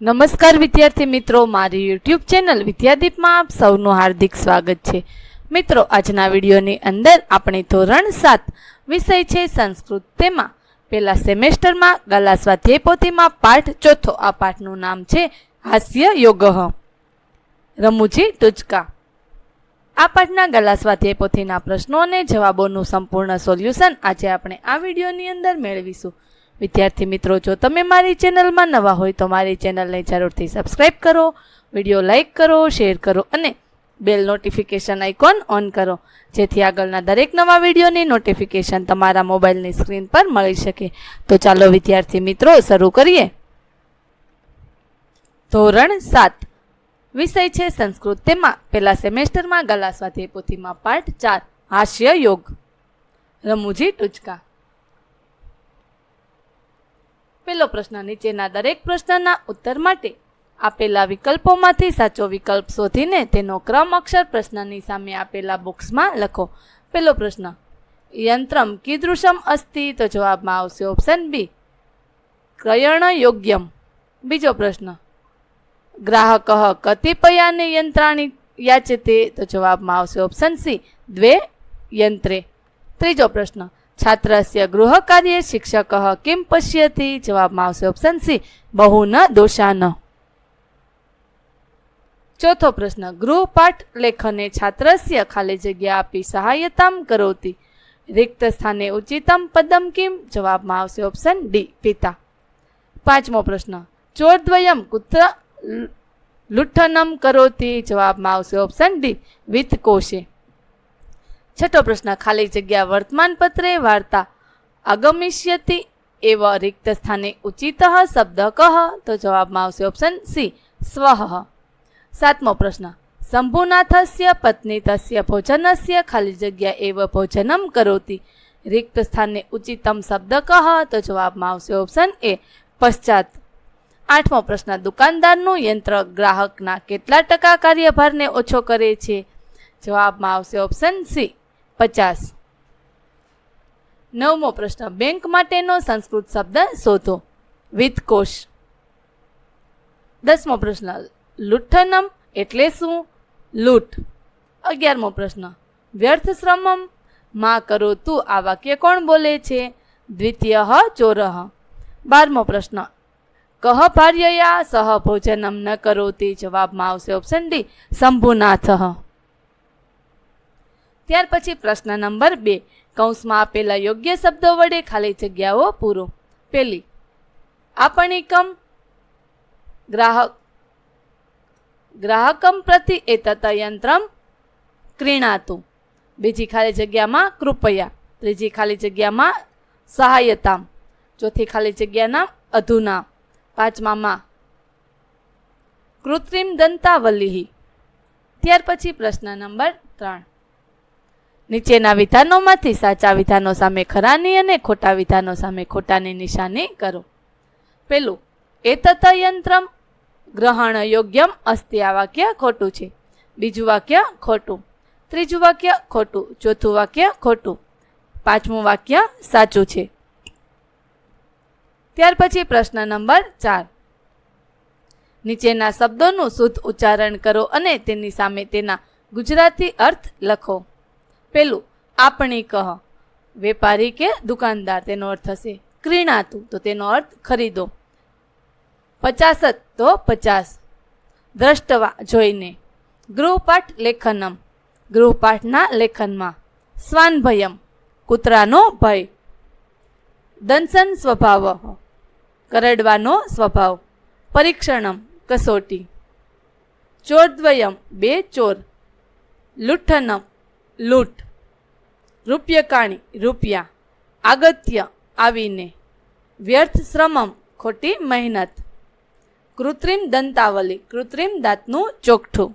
નમસ્કાર વિદ્યાર્થી મિત્રો, મારી યુટ્યુબ ચેનલ વિદ્યાદીપમાં આપ સૌનું હાર્દિક સ્વાગત છે. મિત્રો, આજના વિડીયોની અંદર આપણે ધોરણ સાત વિષય છે સંસ્કૃત તેમાં. પહેલા સેમેસ્ટરમાં ગલા સ્વાધ્યાય પોથીમાં પાઠ, ચોથો આ પાઠનું નામ છે હાસ્ય યોગઃ. રમૂજી ટૂચકા. આ પાઠના ગલા સ્વાધ્યાય પોથીના પ્રશ્નો અને જવાબોનું સંપૂર્ણ સોલ્યુશન આજે આપણે આ વિડીયોની અંદર મેળવીશું. વિદ્યાર્થી મિત્રો, જો તમે મારી ચેનલમાં નવા હોય તો મારી ચેનલને જરૂરથી સબસ્ક્રાઈબ કરો, વીડિયો લાઇક કરો શેર કરો અને બેલ નોટિફિકેશન આઇકોન ઓન કરો, જેથી આગળના દરેક નવા વિડીયોની નોટિફિકેશન તમારા મોબાઈલની સ્ક્રીન પર મળી શકે. તો ચાલો વિદ્યાર્થી મિત્રો, શરૂ કરીએ. ધોરણ સાત. વિષય છે સંસ્કૃત. તેમાં પહેલા સેમેસ્ટરમાં ગલા સ્વાધ્યાય પોથીમાં પાઠ ચાર. હાસ્ય યોગ. રમૂજી ટૂચકા. પહેલો પ્રશ્ન નીચેના દરેક પ્રશ્નના ઉત્તર માટે આપેલા વિકલ્પોમાંથી સાચો વિકલ્પ શોધીને તેનો ક્રમ અક્ષર પ્રશ્નની સામે આપેલા બોક્સમાં લખો. પહેલો પ્રશ્ન, યંત્રમ કીદૃશમ અસ્તિ? તો જવાબમાં આવશે ઓપ્શન બી ક્રયણ યોગ્યમ બીજો પ્રશ્ન, ગ્રાહક કતિપયાને યંત્રાણી યાચતે? તો જવાબમાં આવશે ઓપ્શન સી, દ્વે યંત્રે. ત્રીજો પ્રશ્ન છાત્રસ્ય ગૃહ કાર્ય શિક્ષક કિમ પશ્યતિ જવાબમાં આવશે ઓપ્શન સી બહુ ન દોષાન ચોથો પ્રશ્ન ગૃહપાઠ લેખને છાત્રસ્ય ખાલી જગ્યા આપી સહાયતામ કરોતી રિક્ત સ્થાને ઉચિતમ પદમ કિમ જવાબમાં આવશે ઓપ્શન ડી પિતા પાંચમો પ્રશ્ન ચોરદ્વયમ કુત્ર લુઠ્ઠનમ કરોતી જવાબમાં આવશે ઓપ્શન ડી વિત્ત કોશે છઠ્ઠો પ્રશ્ન, ખાલી જગ્યા વર્તમાનપત્રે વાર્તા. આગમિષ્યતિ એવ રિક્ત સ્થાને ઉચિત શબ્દ કહ તો જવાબમાં આવશે ઓપ્શન સી સ્વ. સાતમો પ્રશ્ન શંભુનાથસ્ય પત્ની તસ્ય ભોજનસ્ય, ખાલી જગ્યા એવ ભોજનમ કરોતી. રિક્ત સ્થાને ઉચિતમ શબ્દ કહ તો જવાબમાં આવશે ઓપ્શન એ પશ્ચાત. આઠમો પ્રશ્ન, દુકાનદારનું યંત્ર ગ્રાહકના કેટલા ટકા કાર્યભારને ઓછો કરે છે? જવાબમાં આવશે ઓપ્શન સી પચાસ. નવમો પ્રશ્ન, બેંક માટેનો સંસ્કૃત શબ્દ શોધો. વિત્તકોશ. દસમો પ્રશ્ન, લુઠ્ઠનમ એટલે શું? લૂંટ. અગિયારમો પ્રશ્ન, વ્યર્થ શ્રમમ? માં કરો તું આ વાક્ય કોણ બોલે છે? દ્વિતીય ચોરહ. બારમો પ્રશ્ન, કહ ભાર્યયા સહ ભોજનમ ન કરોતી જવાબમાં આવશે ઓપ્શન ડી શંભુનાથ. ત્યાર પછી પ્રશ્ન નંબર બે. કૌંસમાં આપેલા યોગ્ય શબ્દો વડે ખાલી જગ્યાઓ પૂરો. પેલી આપણીકમ ગ્રાહક, ગ્રાહકમ પ્રતિ એતત યંત્રમ ક્રીણાતું. બીજી ખાલી જગ્યામાં કૃપયા, ત્રીજી ખાલી જગ્યામાં સહાયતામ, ચોથી ખાલી જગ્યાના અધુના પાંચમામાં, કૃત્રિમ દંતાવલિહી ત્યાર પછી પ્રશ્ન નંબર ત્રણ. નીચેના વિધાનોમાંથી સાચા વિધાનો સામે ખરાની અને ખોટા વિધાનો સામે ખોટાની નિશાની કરો. પેલું એ તથયંત્રમ ગ્રહણ યોગ્યમ અસ્તિ આ વાક્ય ખોટું છે. બીજું વાક્ય ખોટું. ત્રીજું વાક્ય ખોટું. ચોથું વાક્ય ખોટું. પાંચમું વાક્ય સાચું છે. ત્યાર પછી પ્રશ્ન નંબર ચાર. નીચેના શબ્દોનું શુદ્ધ ઉચ્ચારણ કરો અને તેની સામે તેના ગુજરાતી અર્થ લખો. પેલું, આપણી કહ. વેપારી કે, દુકાનદાર, તેનો અર્થ થશે ક્રીણાતું તો તેનો અર્થ ખરીદો. પચાસત તો પચાસ. દ્રષ્ટવા જોઈને. ગૃહપાઠ લેખનમ. ગૃહપાઠના લેખનમાં, સ્વાનભયમ, કૂતરાનો ભય. દંસન સ્વભાવ. કરડવાનો સ્વભાવ. પરીક્ષણમ, કસોટી. ચોરદ્વયમ, બે ચોર. લુઠ્ઠનમ લૂંટ રૂપ્યકાણી રૂપિયા, આગત્ય આવીને વ્યર્થ શ્રમમ ખોટી મહેનત. કૃત્રિમ દંતાવલી, કૃત્રિમ દાંતનું ચોકઠું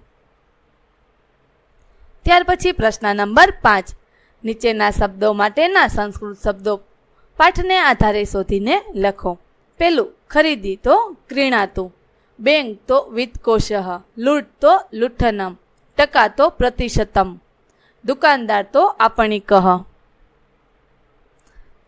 ત્યાર પછી પ્રશ્ન નંબર પાંચ. નીચેના શબ્દો માટેના સંસ્કૃત શબ્દો પાઠને આધારે શોધીને લખો. પેલું, ખરીદી તો ક્રીણાતું બેંક તો વિત્તકોશ લૂંટ તો લુઠ્ઠનમ ટકા તો પ્રતિશતમ. દુકાનદાર તો આપણી કહ.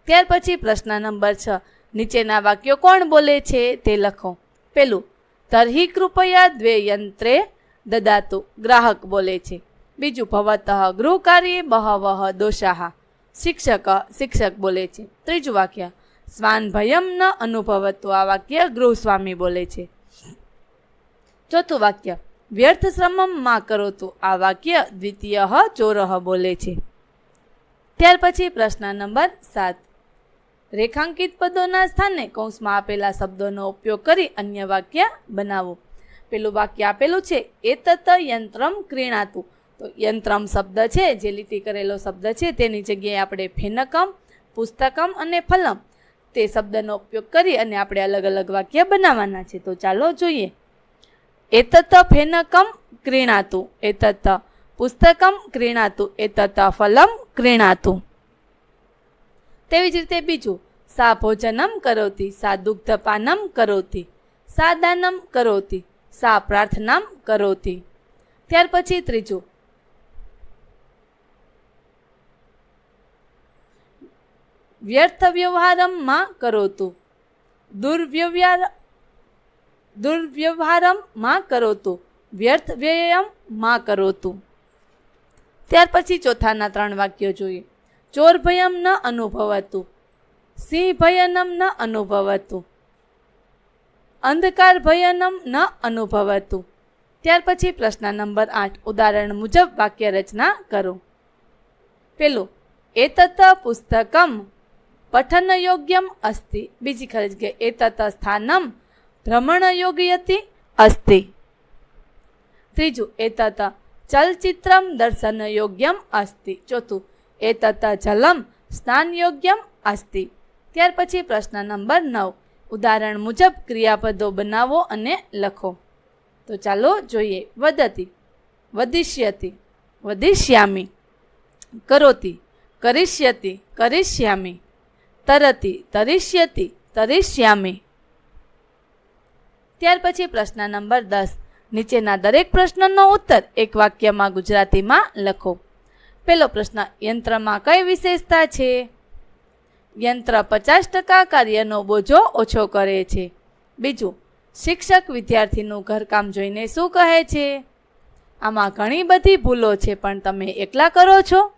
ત્યાર પછી પ્રશ્ન નંબર છ. નીચેના વાક્યો કોણ બોલે છે તે લખો. પેલું તર્હિ કૃપયા દ્વે યંત્રે દદાતુ, ગ્રાહક બોલે છે. બીજું, ભવતઃ ગૃહકાર્યે બહવહ દોષાહ શિક્ષક શિક્ષક બોલે છે. ત્રીજું વાક્ય સ્વાન ભયમ ન અનુભવતું આ વાક્ય ગૃહસ્વામી બોલે છે. ચોથું વાક્ય વ્યર્થ શ્રમમમાં કરો તો આ વાક્ય દ્વિતીય ચોરહ બોલે છે. ત્યાર પછી પ્રશ્ન નંબર સાત. રેખાંકિત પદોના સ્થાને કૌંસમાં આપેલા શબ્દોનો ઉપયોગ કરી અન્ય વાક્ય બનાવો. પેલું વાક્ય આપેલું છે એ તત યંત્રમ ક્રીણાતું. તો યંત્રમ શબ્દ છે, જે લીટી કરેલો શબ્દ છે, તેની જગ્યાએ આપણે ફેનકમ, પુસ્તકમ અને ફલમ તે શબ્દનો ઉપયોગ કરી અને આપણે અલગ અલગ વાક્ય બનાવવાના છે. તો ચાલો જોઈએ. એતત ફેનકમ क्रीणातु। એતત પુસ્તકમ ક્રીણાતું એતત ફલમ ક્રીણાતું તેવી જ રીતે બીજું સા ભોજનમ કરોતી સા દુગ્ધપાનમ કરોતી સા દાનમ કરોતી સા પ્રાર્થનામ કરોતી ત્યાર પછી ત્રીજું। વ્યર્થ વ્યવહારમાં કરોતું। દુર્વ્યવહાર દુર્વ્યવહારમમાં કરોતું, વ્યર્થ વ્યયમમાં કરોતું. ત્યાર પછી ચોથાના ત્રણ વાક્યો જોઈએ. ચોર ભયમ ન અનુભવાતું, સિંહ ભયનમ ન અનુભવાતું, અંધકાર ભયનમ ન અનુભવાતું. ત્યાર પછી પ્રશ્ન નંબર આઠ, ઉદાહરણ મુજબ વાક્ય રચના કરો. પેલું, એતત પુસ્તકમ પઠન યોગ્યમ અસ્તિ. બીજી ખરી કે, એતત સ્થાનમ ભ્રમણ યોગ્યતિ અસ્તિ. ત્રીજું એતત ચલચિત્રમ દર્શન યોગ્યમ અસ્તિ. ચોથું એતત જલમ સ્નાન યોગ્યમ અસ્તિ. ત્યાર પછી પ્રશ્ન નંબર નવ ઉદાહરણ મુજબ ક્રિયાપદો બનાવો અને લખો. તો ચાલો જોઈએ વદતી વધિષ્યતિ વદિષ્યામી કરોતિ કરિષ્યતિ કરિષ્યામી તરતી તરિષ્યતિ તરિષ્યામી. ત્યાર પછી પ્રશ્ન નંબર દસ. નીચેના દરેક પ્રશ્નનો ઉત્તર એક વાક્યમાં ગુજરાતીમાં લખો. પેલો પ્રશ્ન, યંત્રમાં કઈ વિશેષતા છે? યંત્ર પચાસ ટકા કાર્યનો બોજો ઓછો કરે છે. બીજું, શિક્ષક વિદ્યાર્થીનું ઘરકામ જોઈને શું કહે છે? આમાં ઘણી બધી ભૂલો છે, પણ તમે એકલા કરો છો?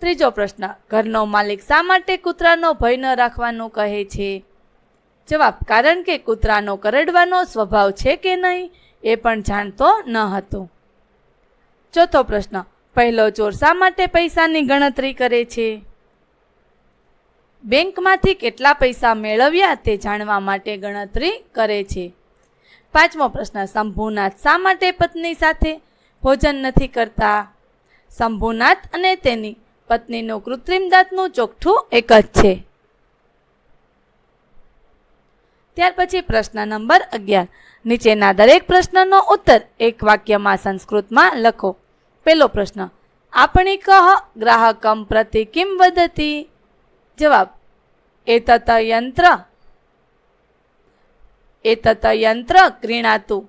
ત્રીજો પ્રશ્ન, ઘરનો માલિક શા માટે કૂતરાનો ભય ન રાખવાનું કહે છે? જવાબ, કારણ કે કૂતરાનો કરડવાનો સ્વભાવ છે કે નહીં, એ પણ જાણતો ન હતો. ચોથો પ્રશ્ન, પહેલો ચોર શા માટે પૈસાની ગણતરી કરે છે? બેંકમાંથી કેટલા પૈસા મેળવ્યા તે જાણવા માટે ગણતરી કરે છે. પાંચમો પ્રશ્ન, શંભુનાથ શા માટે પત્ની સાથે ભોજન નથી કરતા? શંભુનાથ અને તેની પત્નીનું કૃત્રિમ દાંતનું ચોકઠું એક જ છે. ત્યાર પછી પ્રશ્ન નંબર અગિયાર. નીચેના દરેક પ્રશ્નનો ઉત્તર એક વાક્યમાં સંસ્કૃતમાં લખો. પેલો પ્રશ્ન, આપણી કહ ગ્રાહકમ પ્રતિ કિમ વદતી? જવાબ એતત યંત્ર. એતત યંત્ર ક્રીણાતું.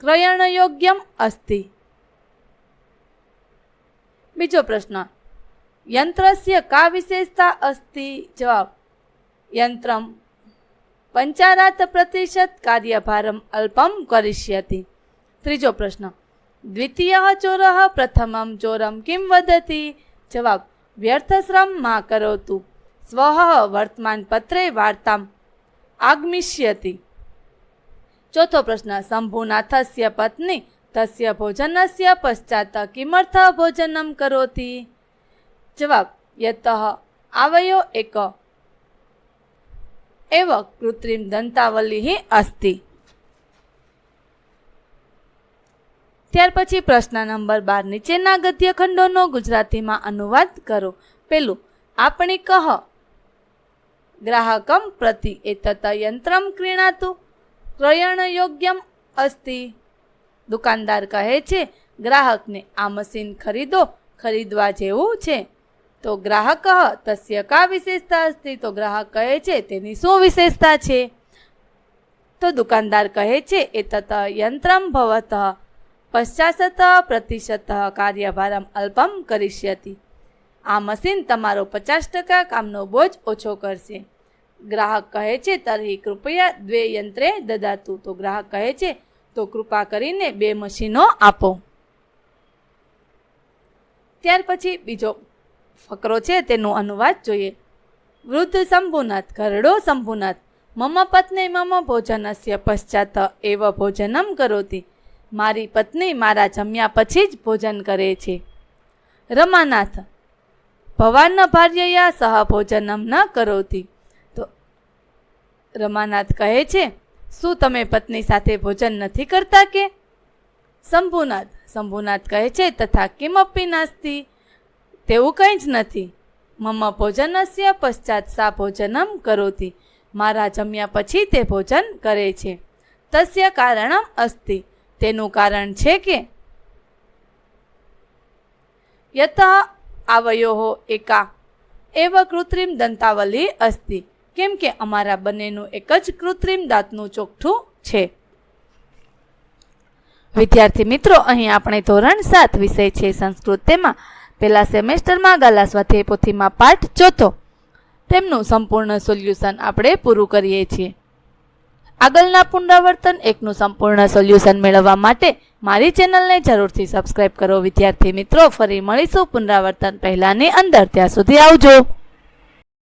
ક્રયણયોગ્યમ અસ્તિ. બીજો પ્રશ્ન યંત્રસ્ય કા વિશેષતા અસ્તિ? જવાબ, યંત્રમ. પંચારાત પ્રતિશત કાર્યભારમ અલ્પમ કરિષ્યતિ. ત્રીજો પ્રશ્ન, દ્વિતીય ચોરઃ પ્રથમમ ચોરમ કિમ વદતી? જવાબ, વ્યર્થશ્રમમાં કરોતુ. સ્વ વર્તમાન પત્રે વાર્તામ આગમિષ્યતિ. ચોથો પ્રશ્ન શંભુનાથસ્ય પત્ની તસ્ય ભોજનસ્ય પશ્ચાત કિમર્થ ભોજનમ કરોતિ? જવાબ, યતઃ, આવયો એક. એવ કૃત્રિમ દંતાવલી અસ્તિ. ત્યાર પછી પ્રશ્ન નંબર બાર, નીચેના ગદ્યખંડોનો ગુજરાતીમાં અનુવાદ કરો. પેલું, આપણે કહ, ગ્રાહકમ પ્રતિ એ તથા યંત્રમ ક્રીણાતું ક્રયણ યોગ્યમ અસ્તિ. દુકાનદાર કહે છે, ગ્રાહકને આ મશીન ખરીદો, ખરીદવા જેવું છે. તો ગ્રાહક તસ્ય કા વિશેષતા અસ્તિ? તો ગ્રાહક કહે છે, તેની શું વિશેષતા છે? તો દુકાનદાર કહે છે એતત યંત્રમ ભવત પશ્ચાશત પ્રતિશત કાર્યભારમ અલ્પમ કરિષ્યતિ. આ મશીન તમારો પચાસ ટકા કામનો બોજ ઓછો કરશે. ગ્રાહક કહે છે તરી કૃપયા દ્વે યંત્રે દદાતું. તો ગ્રાહક કહે છે, તો કૃપા કરીને બે મશીનો આપો. ત્યાર પછી બીજો ફકરો છે તેનો અનુવાદ જોઈએ. વૃદ્ધ શંભુનાથ, ઘરડો શંભુનાથ, મમ પત્ની મમ ભોજનસ્ય પશ્ચાત એવ ભોજનમ કરોતી. મારી પત્ની મારા જમ્યા પછી જ ભોજન કરે છે. રમાનાથ, ભવાન ભાર્યયા સહ ભોજનમ ન કરોતી. તો રમાનાથ કહે છે, શું તમે પત્ની સાથે ભોજન નથી કરતા કે? શંભુનાથ શંભુનાથ કહે છે, તથા કિમપી નાસ્તી. તેવું કંઈ જ નથી. મમ ભોજનસ્ય પશ્ચાત સા ભોજનમ કરોતી. મારા જમ્યા પછી તે ભોજન કરે છે. તસ્ય કારણમ અસ્તિ. તેનું કારણ છે કે યત આવયો એકા. એવ કૃત્રિમ દંતાવલી અસ્તિ. કેમ કે અમારા બંનેનું એક જ કૃત્રિમ દાંતનું ચોકઠું છે. વિદ્યાર્થી મિત્રો, અહીં આપણે ધોરણ સાત વિષય છે સંસ્કૃત તેમાં પહેલા સેમેસ્ટરમાં ગાલા સ્વાધ્યાય પોથીમાં પાઠ ચોથો. તેમનું સંપૂર્ણ સોલ્યુશન આપણે પૂરું કરીએ છીએ. આગળના પુનરાવર્તન એકનું સંપૂર્ણ સોલ્યુશન મેળવવા માટે મારી ચેનલને જરૂરથી સબસ્ક્રાઇબ કરો. વિદ્યાર્થી મિત્રો, ફરી મળીશું પુનરાવર્તન પહેલાંની અંદર. ત્યાં સુધી આવજો.